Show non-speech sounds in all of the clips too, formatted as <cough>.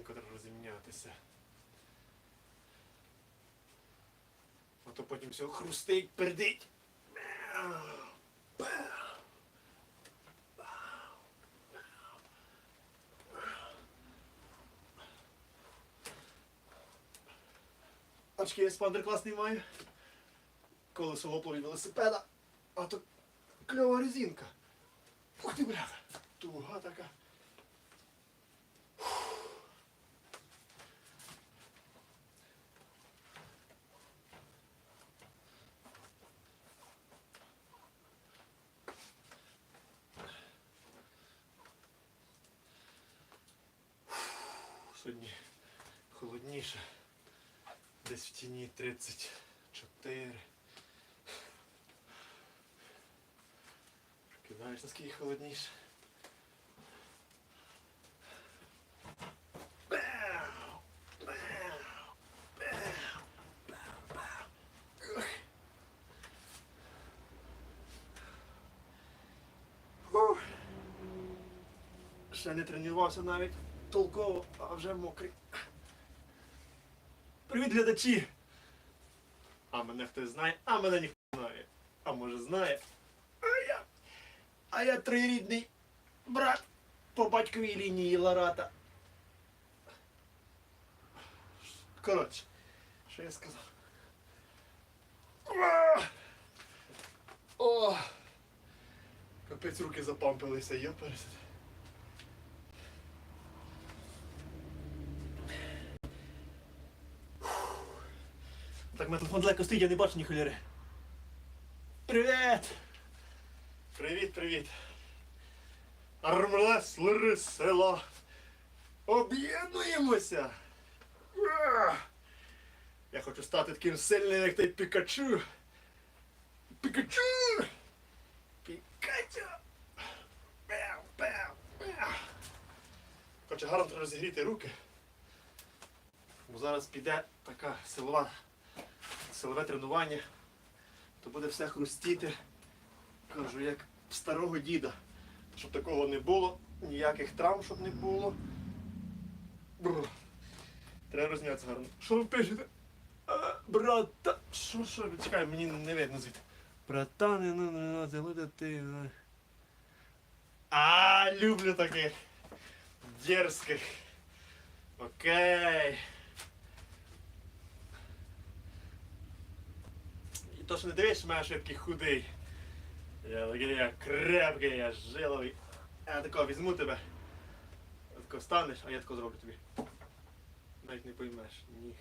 швиденько треба розімнятися. А то потім все хрустить, пердить. Очки я спандер класний маю. Колесо гопло від велосипеда. А то кльова резинка. Ух ти, бляха. Туга така. Сьогодні холодніше. Десь в тіні 34. Прикидаєш, наскільки холодніше. Ще не тренувався навіть толково, а вже мокрий. Привіт, глядачі! А мене хтось знає, а мене ніхто не знає. А може знає. А я. А я троюрідний брат по батьковій лінії Ларата. Коротше, що я сказав? О! Капець руки запампилися, я пересид. Мене телефон далеко я не бачу ні холєри. Привіт! Привіт, привіт. Армреслери з села. Об'єднуємося. Я хочу стати таким сильним, як той Пікачу. Пікачу! Пікачу! Хоче гарно розігріти руки. Бо зараз піде така силова силове тренування, то буде все хрустіти. Кажу, як старого діда. Щоб такого не було, ніяких травм, щоб не було. Бррр. Треба рознятися гарно. Що ви пишете? А, брата. Що, що? Чекай, мені не видно звідти. Братани, ну, ну, ну, ти. ну. А, люблю таких. Дерзких. Окей. І то, що не дивиш, мене що я такий худий. Я такий, я крепкий, я жиловий. Я такого візьму тебе. Тако станеш, а я тако зроблю тобі. Навіть не поймеш. Ні.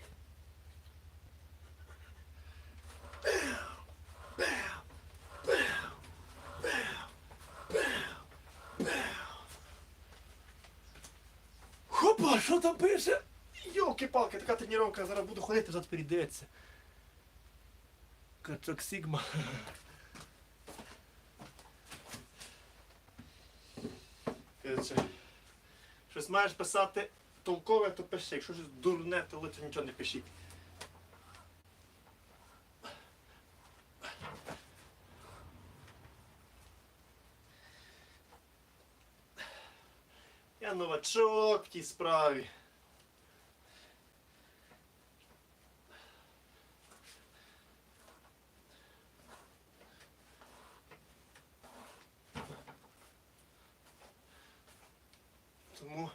Хопа, що там пише? Йолки-палки, така тренування, зараз буду ходити, зараз перейдеться. Качок Сігма. Коротше, щось маєш писати толкове, то пиши. Якщо щось дурне, то лучше нічого не пишіть. Я новачок в тій справі. Тому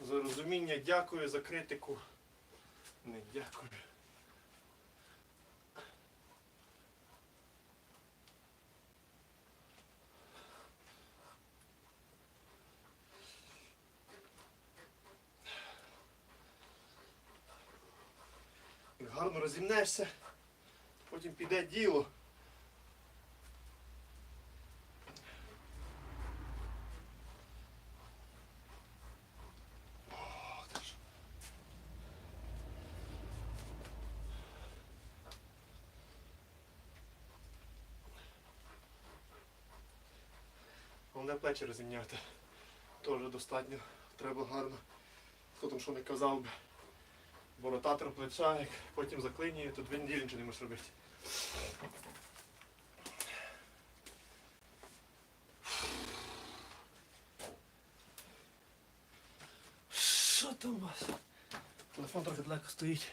за розуміння дякую, за критику. Не дякую. Гарно розімнешся, потім піде діло. Плечі розімняти. Теж достатньо. Треба гарно. Хто там що не казав би. Бо ротатор плеча, як потім заклинює, то дві неділі нічого не можеш робити. Що там у вас? Телефон трохи далеко стоїть.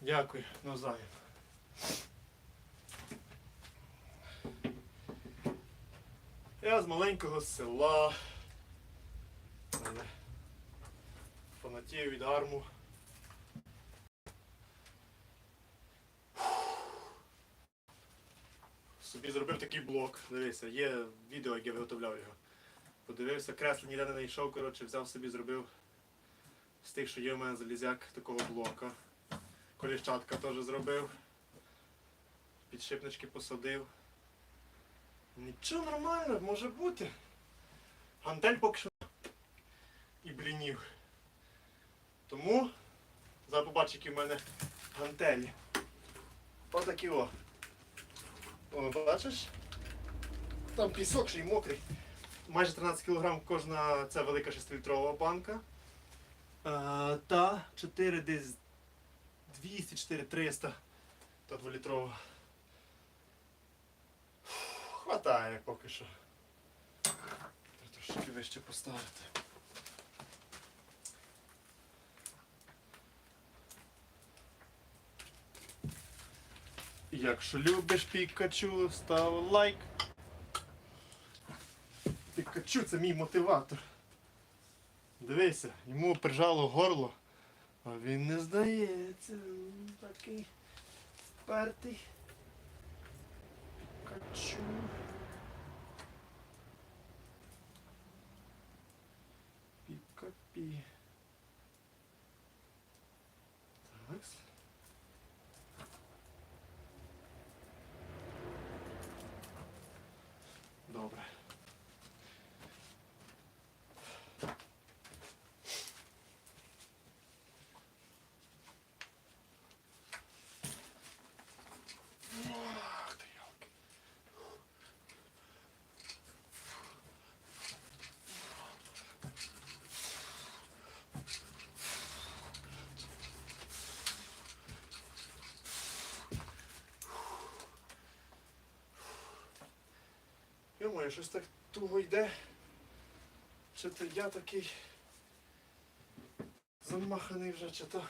Дякую, навзаєм. Я з маленького села. Фанатію від арму. Собі зробив такий блок. Дивися, є відео, як я виготовляв його. Подивився, кресло ніде не знайшов, коротше, взяв собі, зробив з тих, що є в мене залізяк такого блока. Коліщатка теж зробив. Підшипнички посадив. Нічого нормально, може бути. Гантель поки що і блінів. Тому зараз побачиш, які в мене гантелі. Отакі о. О, бачиш? Там пісок ще й мокрий. Майже 13 кг кожна ця велика 6-літрова банка. А, та 4 десь 200, 4 300 та 2-літрова. Хватає поки що. Треба Трошки вище поставити. Якщо любиш Пікачу, став лайк. Пікачу це мій мотиватор. Дивися, йому прижало горло, а він не здається. Такий впертий. Пікачу. be Йомаю, щось так туго йде. Чи то я такий замаханий вже, чи то.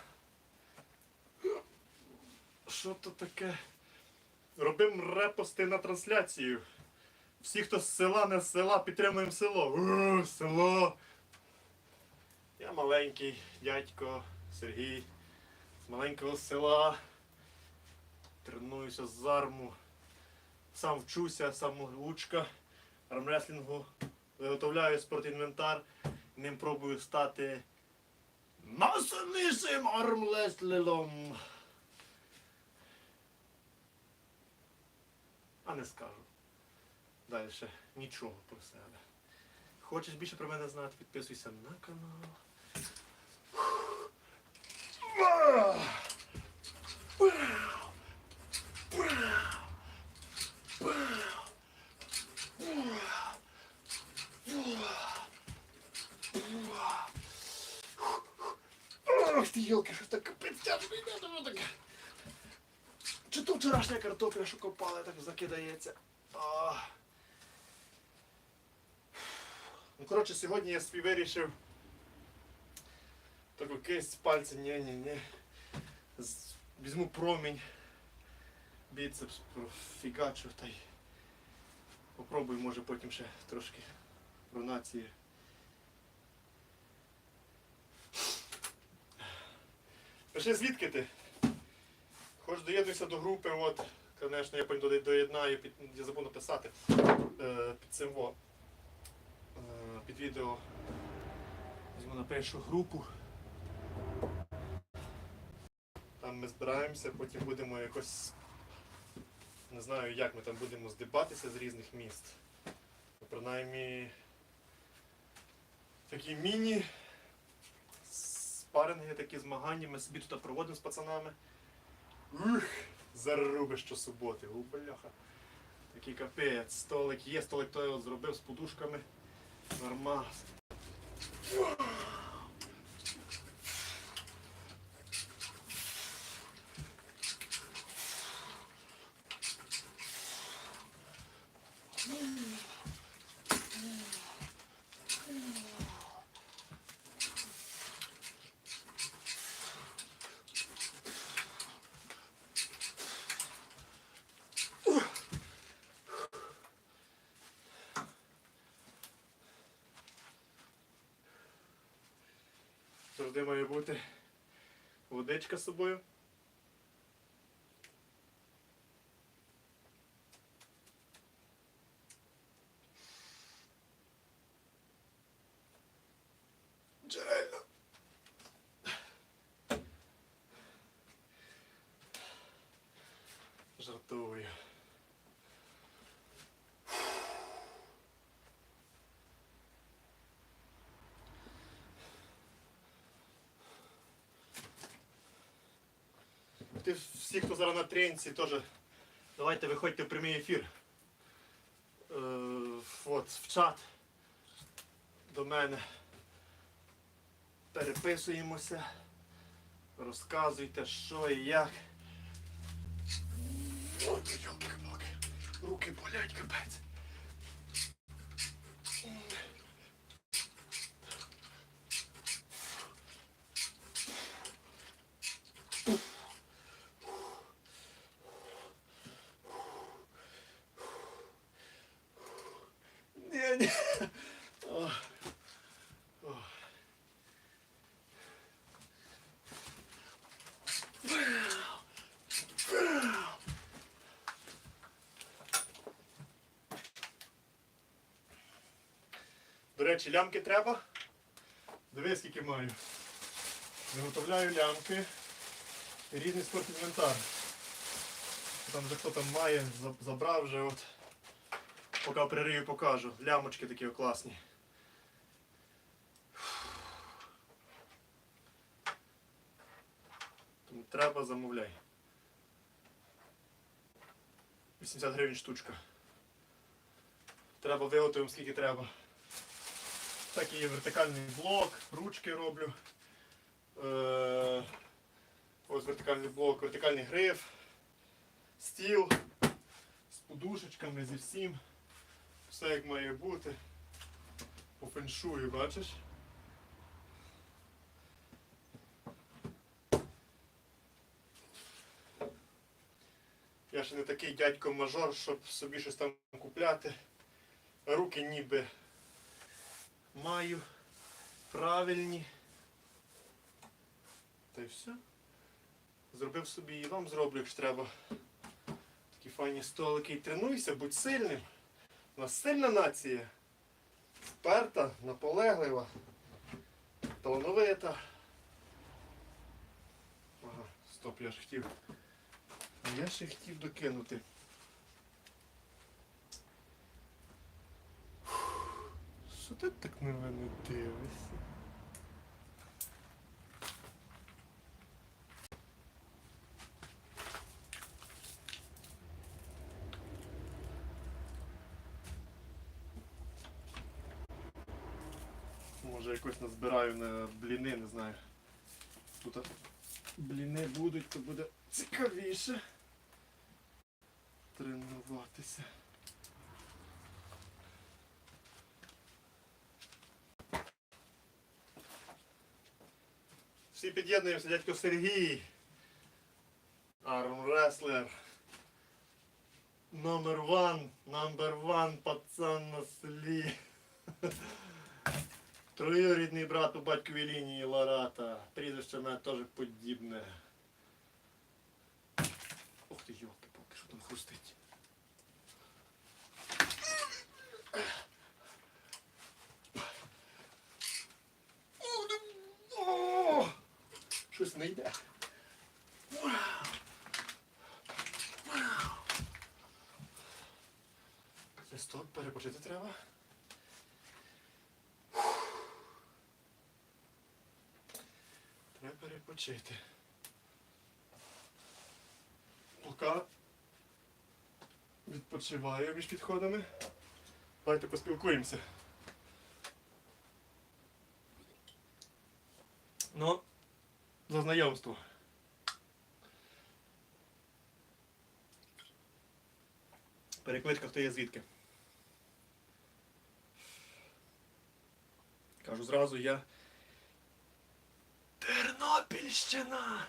Що то таке? Робимо репости на трансляцію. Всі, хто з села, не з села, підтримуємо село. У, село. Я маленький дядько Сергій з маленького села. Тренуюся з арму. Сам вчуся, сам учка армреслінгу. Виготовляю спортінвентар. Ним пробую стати найсильнішим армреслером. А не скажу. Далі нічого про себе. Хочеш більше про мене знати, підписуйся на канал. Ох ти йолки, що так йде, тому таке. Чи то вчорашня картопля, що копали, так закидається. Ну, коротше, сьогодні я собі вирішив таку кисть з пальця, ні, ні, ні. Візьму промінь, біцепс профігачу та й попробую, може потім ще трошки пронації. Пиши звідки ти? Хоч доєднуйся до групи, от, звісно, я потім доєднаю, під, я забув написати е, під цим во, е, під відео. Візьму напишу групу. Там ми збираємося, потім будемо якось. Не знаю, як ми там будемо здибатися з різних міст. Принаймні такі міні спаринги, такі змагання, ми собі тут проводимо з пацанами. Ух, заруби щосуботи, у бляха. Такий капець, столик є, столик той зробив з подушками. Нормас. Завжди має бути водичка з собою. Джерельна. Жартую. Ти всі, хто зараз на тренці, теж давайте виходьте в прямий ефір. Е, от, в чат до мене. Переписуємося, розказуйте, що і як. Руки болять, капець. Ні, ні. О. О. До речі, лямки треба. Дивись, скільки маю. Виготовляю лямки різний спортінвентар. Там вже хто там має, забрав вже от. Поки пририю покажу. Лямочки такі класні. Тому треба замовляй. 80 гривень штучка. Треба виготовимо скільки треба. Так і вертикальний блок, ручки роблю. Е, ось вертикальний блок, вертикальний гриф, стіл з подушечками, зі всім. Все як має бути. По феншую, бачиш? Я ще не такий дядько-мажор, щоб собі щось там купляти. Руки ніби маю правильні. Та й все. Зробив собі і вам зроблю, якщо треба. Такі файні столики і тренуйся, будь сильним. У нас сильна нація. Вперта, наполеглива, талановита. Ага, стоп, я ж хотів. Я ще хотів докинути. Що ти так на мене дивишся? Може якось назбираю на бліни, не знаю. Тут бліни будуть, то буде цікавіше тренуватися. Всі під'єднуємося, дядько Сергій. Армреслер. Номер ван, номер ван, пацан на селі. Троюрідний брат у батьковій лінії Ларата. Прізвище в мене теж подібне. Ух ти, йолки поки що там хрустить. О! Щось не йде. Це стоп, перепочити треба. Треба перепочити. Поки відпочиваю між підходами. Давайте поспілкуємося. Ну, за знайомство. Перекличка, хто є звідки. Кажу зразу, я Тернопільщина.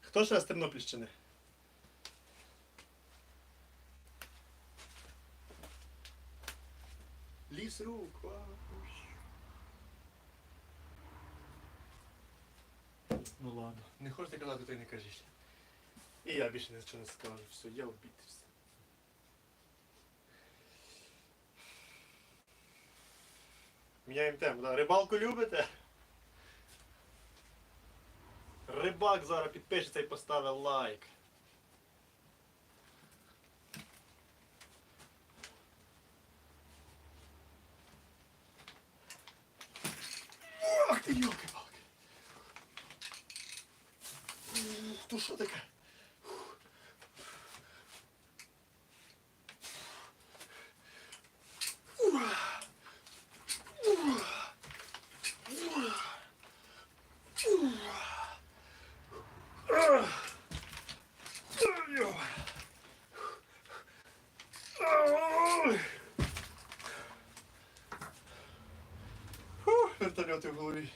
Хто ще з Тернопільщини? Ліс рук. вау. Ну ладно, не хочете казати, то й не кажіть. І я більше нічого не скажу. Все, я обідався. Міняємо тему, да. Рибалку любите? Рибак зараз підпишеться і поставить лайк. Ах ти йолки-палки. То що таке? Вертольоти в голові.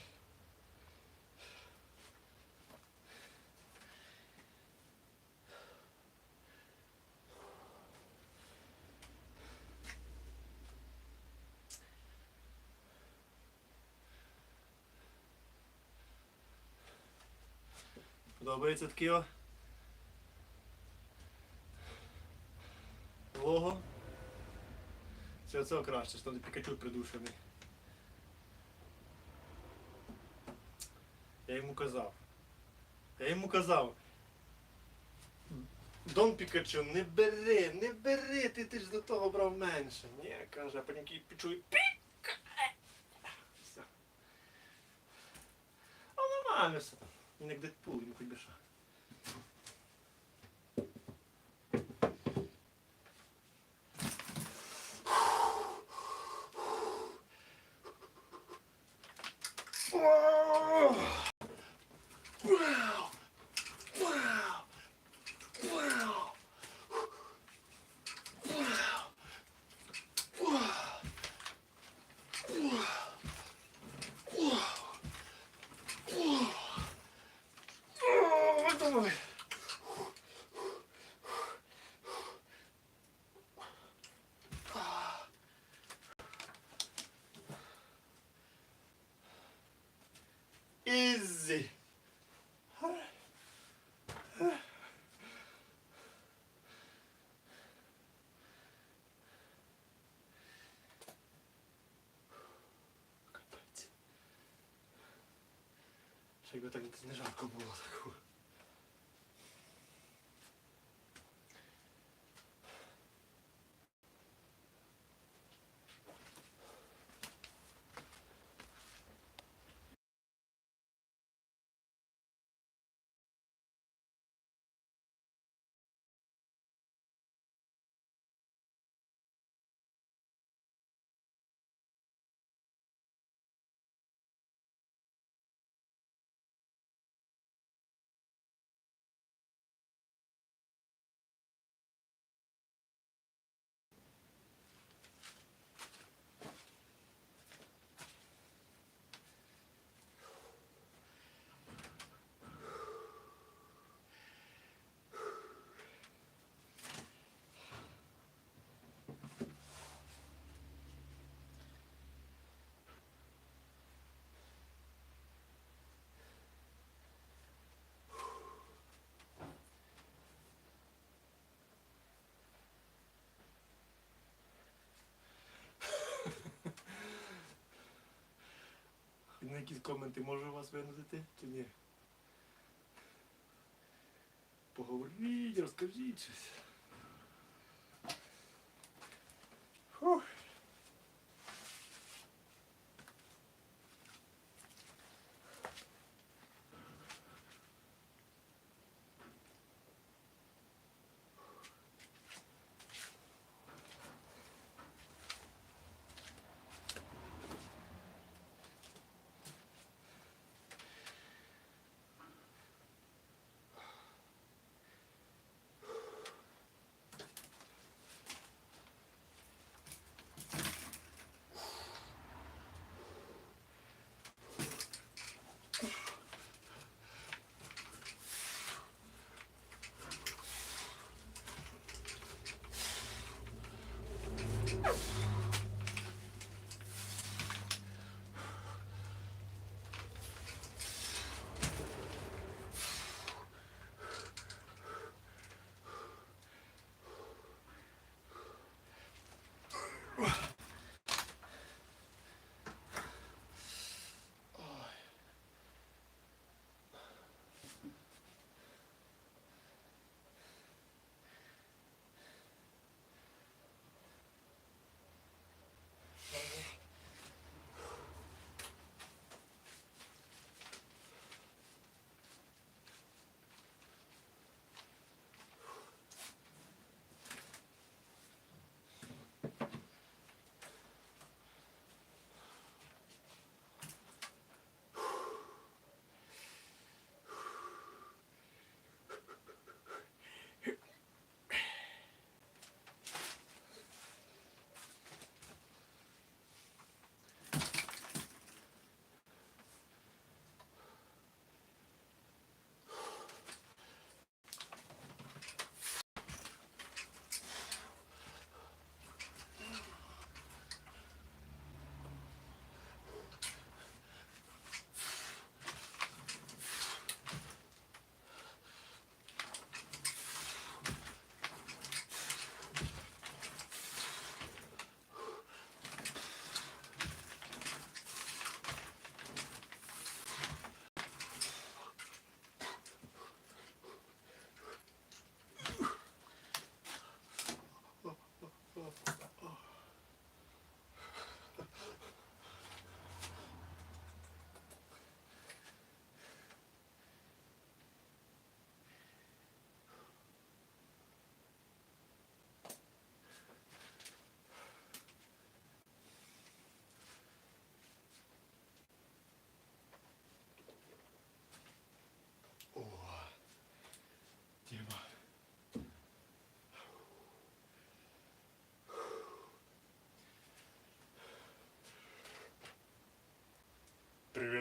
Подобається таке? Лого. Це оце краще, що Пікачу придушений. Я йому казав. Я йому казав. Дон Пікачу, не бери, не бери, ти, ти ж до того брав менше. Ні, каже, потім який почує піка. Все. А нормально все Він як Дедпул, він хоч. Wow! Wow! Wow! Wow! Easy. Капець. Ще якби так не жарко на якісь коменти можу вас винудити чи ні? Поговоріть, розкажіть щось.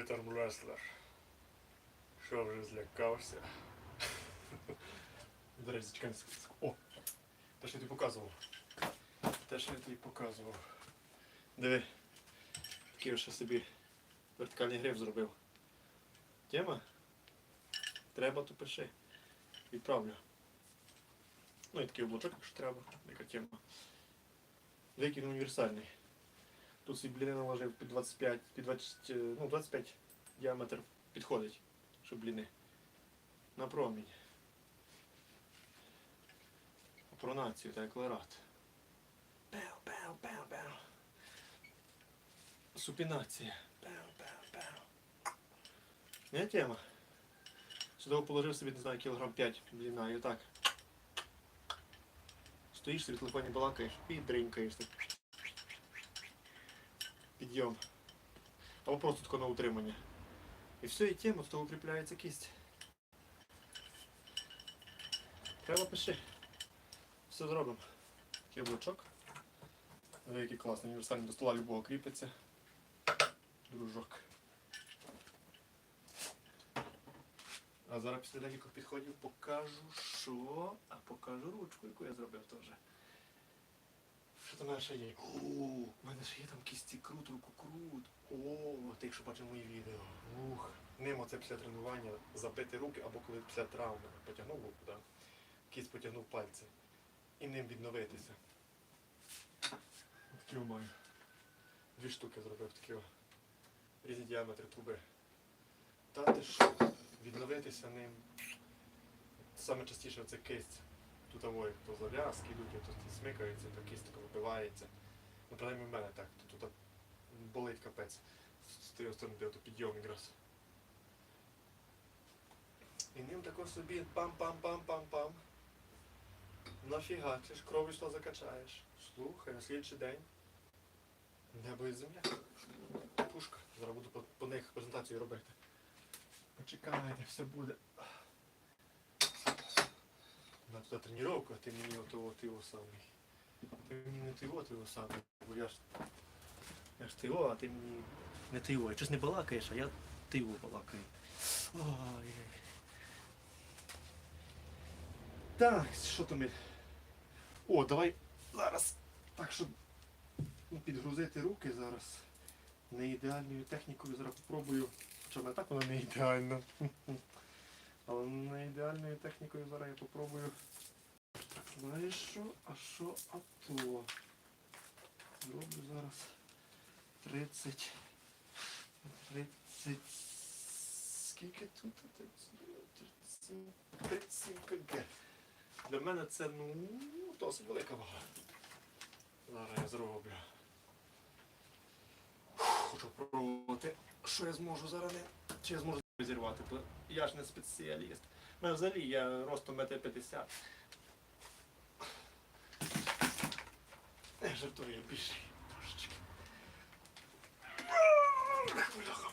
Привіт, армреслер. Що вже злякався? <laughs> До речі, чекай. О! Те, що я тобі показував. Те, що я тобі показував. Диви. Такий ще собі вертикальний гриф зробив. Тема? Треба, то пиши. Відправлю. Ну і такий облачок, якщо треба, яка тема. Деякий універсальний. Тут свій бліни наложив під 25, під 20, е, ну 25 діаметр підходить, щоб бліни. На промінь. Пронацію та еклерат. Пеу, пеу, пеу, пеу. Супінація. Пеу, пеу, пеу. Не тема. Сюди положив собі, не знаю, кілограм 5 бліна і отак. Стоїш собі в телефоні балакаєш і дринькаєш. Підйом. Або просто таке на утримання. І все, і тема, з того укріпляється кість. Треба пиши. Все зробимо. Такий облачок. Який класний, універсальний до стола любого кріпиться. Дружок. А зараз після декількох підходів покажу, що. А покажу ручку, яку я зробив теж. Що там в ще є? О, у мене ще є там кісті крут, руку крут. О, ти якщо бачив мої відео. Ух. Ним оце після тренування забити руки або коли після травми потягнув руку, да? кість потягнув пальці. І ним відновитися. Такі маю. Дві штуки зробив такі. Різні діаметри труби. Та ти що? Відновитися ним. Саме частіше це кисть. Тут авої, то зав'язки йдуть, то ті смикаються, то кість така вибивається. Ну, принаймні в мене так. Тут, тут болить капець. З тієї сторони, підйом якраз. І ним тако собі пам-пам-пам-пам-пам. Нафіга, ти ж кров йшла закачаєш. Слухай, на слідчий день. Небо і земля. Пушка. Зараз буду по, по них презентацію робити. Почекайте, все буде. На туди тренування, а ти мені ото ти його самий. Ти мені не ти от його самий, бо я ж. Я ж ти його, а ти мені не ти його. Щось не балакаєш, а я ти його балакаю. Ой. Так, що там? О, давай зараз. Так, щоб ну, підгрузити руки зараз. Не ідеальною технікою зараз попробую. Хоча так вона не ідеальна. Але не ідеальною технікою зараз я попробую. Знаєш що? А що а то? Зроблю зараз 30. 30. Скільки тут? 37. 37 кг. Для мене це ну досить велика вага. Зараз я зроблю. Хочу пробувати, що я зможу зараз. Чи я зможу зірвати, бо я ж не спеціаліст. Ну, взагалі я ростом 1,50 м. Я жартую більше трошечки. Бляха,